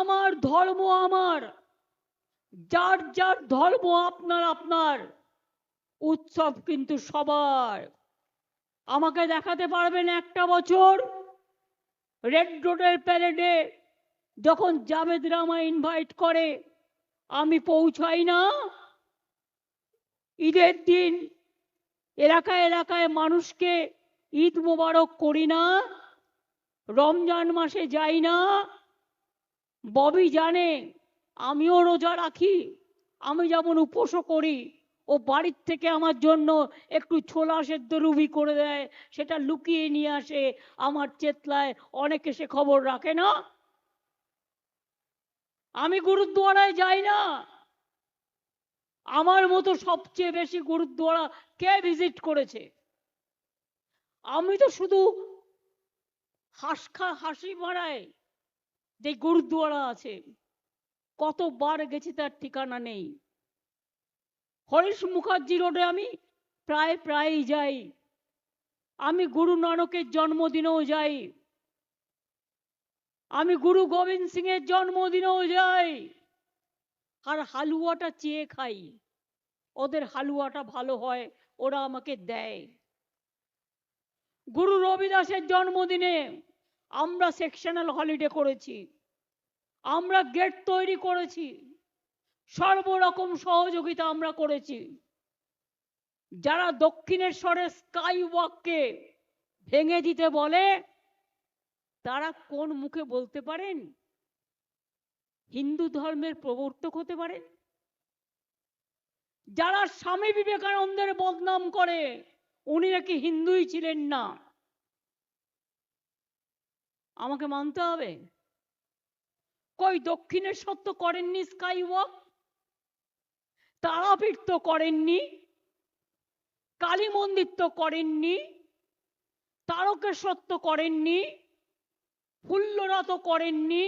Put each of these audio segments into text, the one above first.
আমার ধর্ম আমার। যার যার ধর্ম আপনার আপনার। উৎসব কিন্তু সবার। আমাকে দেখাতে পারবেন একটা বছর রেড রোডের প্যারেডে যখন জাভেদ রামা ইনভাইট করে, আমি পৌঁছাই না। ঈদের দিন এলাকায় এলাকায় মানুষকে ঈদ মোবারক করি না। রমজান মাসে যাই না। ববি জানে, আমিও রোজা রাখি, আমি যেমন উপোসও করি, ও বাড়ির থেকে আমার জন্য একটু ছোলা সেদ্ধ রুবি করে দেয়, সেটা লুকিয়ে নিয়ে আসে, আমার চেতলায় অনেকে সে খবর রাখে না। আমি গুরুদ্বারায় যাই না। আমার মতো সবচেয়ে বেশি গুরুদ্বারা কে ভিজিট করেছে? আমি তো শুধু হাসখা হাসি মারায় যে গুরুদ্বারা আছে, কতবার গেছি তার ঠিকানা নেই। হরিশ মুখার্জি রোডে আমি প্রায় প্রায়ই যাই। আমি গুরু নানকের জন্মদিনেও যাই। আমি গুরু গোবিন্দ সিং এর জন্মদিনেও যাই। আর হালুয়াটা চেয়ে খাই। ওদের হালুয়াটা ভালো হয়, ওরা আমাকে দেয়। গুরু রবিদাসের জন্মদিনে আমরা সেকশনাল হলিডে করেছি। আমরা গেট তৈরি করেছি। সর্বরকম সহযোগিতা আমরা করেছি। যারা দক্ষিণেশ্বরের স্কাই ওয়াককে ভেঙে দিতে বলে, তারা কোন মুখে বলতে পারেন? হিন্দু ধর্মের প্রবর্তক হতে পারেন? যারা স্বামী বিবেকানন্দের বদনাম করে, উনি নাকি হিন্দুই ছিলেন না? আমাকে মানতে হবে। কই দক্ষিণের সত্য করেননি স্কাই ওয়াক তারাপীঠ তো করেননি। কালী মন্দির তো করেননি। তারকেশ্বর তো করেননি। ফুল্লরা তো করেননি।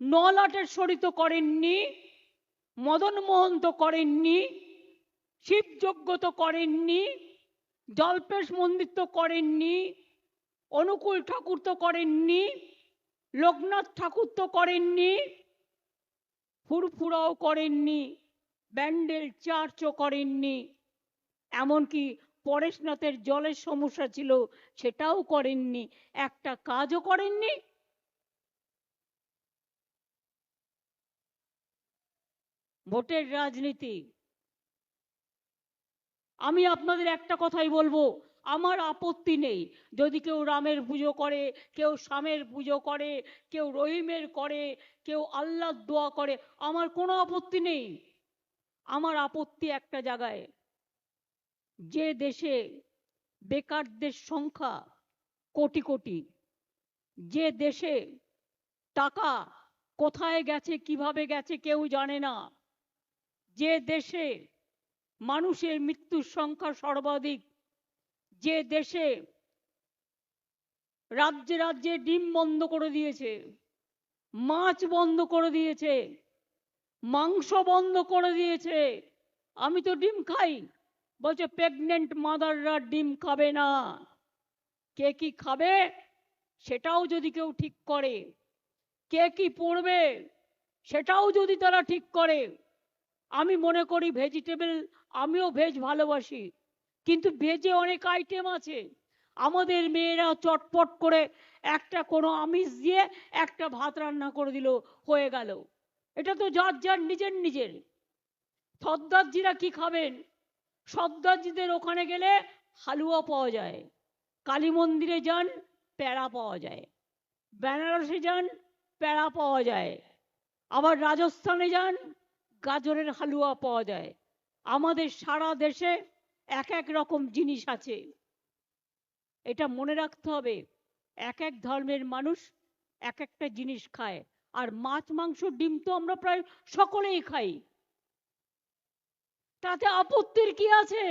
নলাটেশ্বরী তো করেননি। মদন মোহন তো করেননি। শিবযজ্ঞ তো করেননি। জল্পেশ মন্দির তো করেননি। অনুকূল ঠাকুর তো করেননি, লোকনাথ ঠাকুর তো করেননি, ফুরফুরাও করেননি, ব্যান্ডেল চার্চও করেননি, এমনকি পরেশনাথের জলের সমস্যা ছিল সেটাও করেননি, একটা কাজও করেননি। ভোটের রাজনীতি। আমি আপনাদের একটা কথাই বলব আমার আপত্তি নেই। যদি কেউ রামের পুজো করে, কেউ শামের পুজো করে, কেউ রহিমের করে, কেউ আল্লাহ দোয়া করে, আমার কোনো আপত্তি নেই। আমার আপত্তি একটা জায়গায়, যে দেশে বেকারদের সংখ্যা কোটি কোটি, যে দেশে টাকা কোথায় গেছে, কীভাবে গেছে, কেউ জানে না। যে দেশে মানুষের মৃত্যুর সংখ্যা সর্বাধিক যে দেশে রাজ্যে রাজ্যে ডিম বন্ধ করে দিয়েছে, মাছ বন্ধ করে দিয়েছে, মাংস বন্ধ করে দিয়েছে, আমি তো ডিম খাই। বলছে প্রেগনেন্ট মাদাররা ডিম খাবে না। কে কি খাবে সেটাও যদি কেউ ঠিক করে। কে কি পড়বে সেটাও যদি তারা ঠিক করে। আমি মনে করি ভেজিটেবল আমিও ভেজ ভালোবাসি। কিন্তু ভেজে অনেক আইটেম আছে। আমাদের মেয়েরা চটপট করে একটা কোনো আমিষ দিয়ে একটা ভাত রান্না করে দিল, হয়ে গেল। এটা তো যার যার নিজের নিজের। সর্দারজিরা কি খাবেন? সর্দারজিদের ওখানে গেলে হালুয়া পাওয়া যায়, কালী মন্দিরে যান প্যাড়া পাওয়া যায়, বেনারসে যান প্যাড়া পাওয়া যায়, আবার রাজস্থানে যান, গাজরের হালুয়া পাওয়া যায়। আমাদের সারা দেশে এক এক রকম জিনিস আছে। এটা মনে রাখতে হবে, এক এক ধর্মের মানুষ এক একটা জিনিস খায়। আর মাছ, মাংস, ডিম তো আমরা প্রায় সকলেই খাই। তাতে আপত্তির কি আছে?